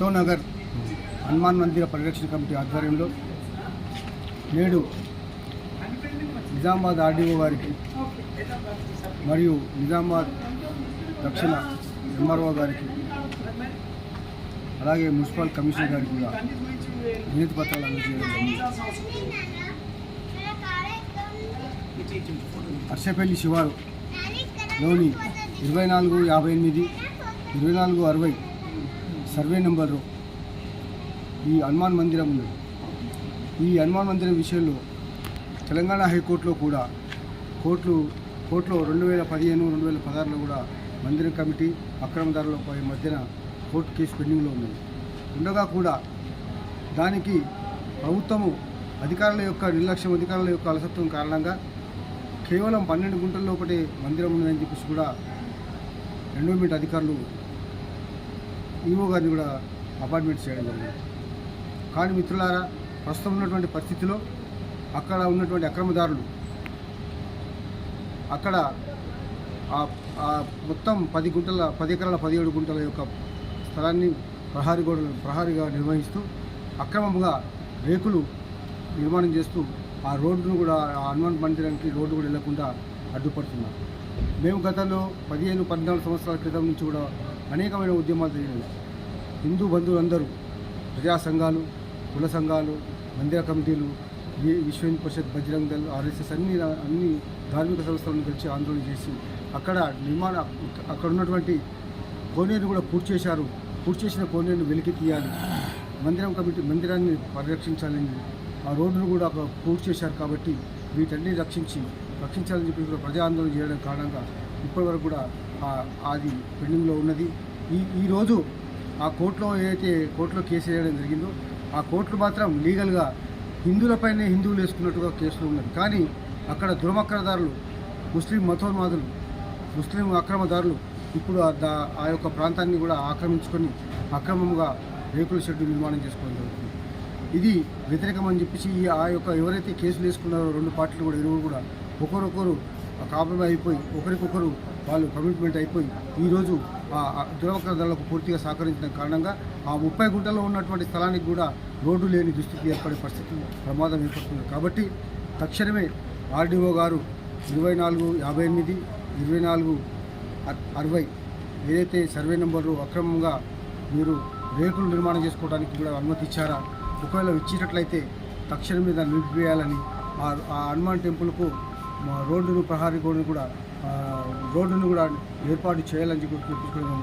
ఆటోనగర్ హనుమాన్ మందిర పరిరక్షణ కమిటీ ఆధ్వర్యంలో నేడు నిజామాబాద్ ఆర్డీఓ గారికి మరియు నిజామాబాద్ దక్షిణ ఎంఆర్ఓ గారికి అలాగే మున్సిపల్ కమిషనర్ గారికి కూడా వినతి పత్రాలు అందజేయడం అర్షపల్లి శివారులోని లోని ఇరవై నాలుగు యాభై ఎనిమిది ఇరవై నాలుగు అరవై సర్వే నెంబరు ఈ హనుమాన్ మందిరం ఉంది. ఈ హనుమాన్ మందిరం విషయంలో తెలంగాణ హైకోర్టులో కూడా కోర్టులు కోర్టులో రెండు వేల పదిహేను రెండు వేల పదహారులో కూడా మందిరం కమిటీ అక్రమదారులపై మధ్యన కోర్టు కేసు పెండింగ్లో ఉంది ఉండగా కూడా దానికి ప్రభుత్వము అధికారుల యొక్క నిర్లక్ష్యం అధికారుల యొక్క అలసత్వం కారణంగా కేవలం పన్నెండు గుంటల లోపటే మందిరం ఉందని చెప్పేసి కూడా ఎండోమెంట్ అధికారులు ఈవో గారిని కూడా అపాయింట్మెంట్ చేయడం జరిగింది. కానీ మిత్రులారా ప్రస్తుతం ఉన్నటువంటి పరిస్థితిలో అక్కడ ఉన్నటువంటి అక్రమదారులు అక్కడ ఆ- మొత్తం పది గుంటల పది ఎకరాల పదిహేడు గుంటల యొక్క స్థలాన్ని ప్రహారీ గోడ ప్రహారీగా నిర్వహిస్తూ అక్రమంగా రేకులు నిర్మాణం చేస్తూ ఆ రోడ్డును కూడా ఆ హనుమాన్ మందిరానికి రోడ్డు కూడా వెళ్ళకుండా అడ్డుపడుతున్నారు. మేము గతంలో పదిహేను పద్నాలుగు సంవత్సరాల క్రితం నుంచి కూడా అనేకమైన ఉద్యమాలు జరిగినాయి. హిందూ బంధువులందరూ ప్రజా సంఘాలు కుల సంఘాలు మందిర కమిటీలు వి- విశ్వ హిందూ పరిషత్ బజరంగ్ దళ్ ఆర్ఎస్ఎస్ అన్ని అన్ని ధార్మిక సంస్థలను కలిసి ఆందోళన చేసి అక్కడ నిర్మాణ అక్కడ ఉన్నటువంటి కోనేరును కూడా పూర్తి చేశారు. పూర్తి చేసిన కోనేరును వెలికి తీయాలి. మందిరం కమిటీ మందిరాన్ని పరిరక్షించాలని ఆ రోడ్డును కూడా పూర్తి చేశారు కాబట్టి వీటన్ని రక్షించి రక్షించాలని చెప్పి కూడా ప్రజా ఆందోళన చేయడం కారణంగా ఇప్పటివరకు కూడా అది పెండింగ్లో ఉన్నది. ఈ ఈరోజు ఆ కోర్టులో ఏదైతే కోర్టులో కేసు వేయడం జరిగిందో ఆ కోర్టులు మాత్రం లీగల్గా హిందువులపైనే హిందువులు వేసుకున్నట్టుగా కేసులు ఉన్నది. కానీ అక్కడ దురమక్రదారులు ముస్లిం మతోన్మాదులు ముస్లిం అక్రమదారులు ఇప్పుడు ఆ దా- ఆ యొక్క ప్రాంతాన్ని కూడా ఆక్రమించుకొని అక్రమంగా రేకుల షెడ్డు నిర్మాణం చేసుకోవడం జరుగుతుంది. ఇది వ్యతిరేకమని చెప్పేసి ఆ యొక్క ఎవరైతే కేసులు వేసుకున్నారో రెండు పార్టీలు కూడా ఇరువురు కూడా ఒకరొకరు కాంప్రమైజ్ అయిపోయి ఒకరికొకరు వాళ్ళు కమిట్మెంట్ అయిపోయి ఈరోజు ఆ ఆ ధరలకు పూర్తిగా సహకరించిన కారణంగా ఆ ముప్పై గుంటల్లో ఉన్నటువంటి స్థలానికి కూడా రోడ్డు లేని దుస్థితి ఏర్పడే పరిస్థితి ప్రమాదం ఏర్పడుతుంది. కాబట్టి తక్షణమే ఆర్డీఓ గారు ఇరవై నాలుగు యాభై ఎనిమిది ఇరవై నాలుగు అరవై ఏదైతే సర్వే నెంబరు అక్రమంగా మీరు రేకులు నిర్మాణం చేసుకోవడానికి కూడా అనుమతి ఇచ్చారా? ఒకవేళ ఇచ్చినట్లయితే తక్షణమే దాన్ని నిలిపివేయాలని ఆ ఆ హనుమాన్ టెంపుల్కు రోడ్డును ప్రహారీ గోడను కూడా ఆ, రోడ్డును కూడా ఏర్పాటు చేయాలని చెప్పి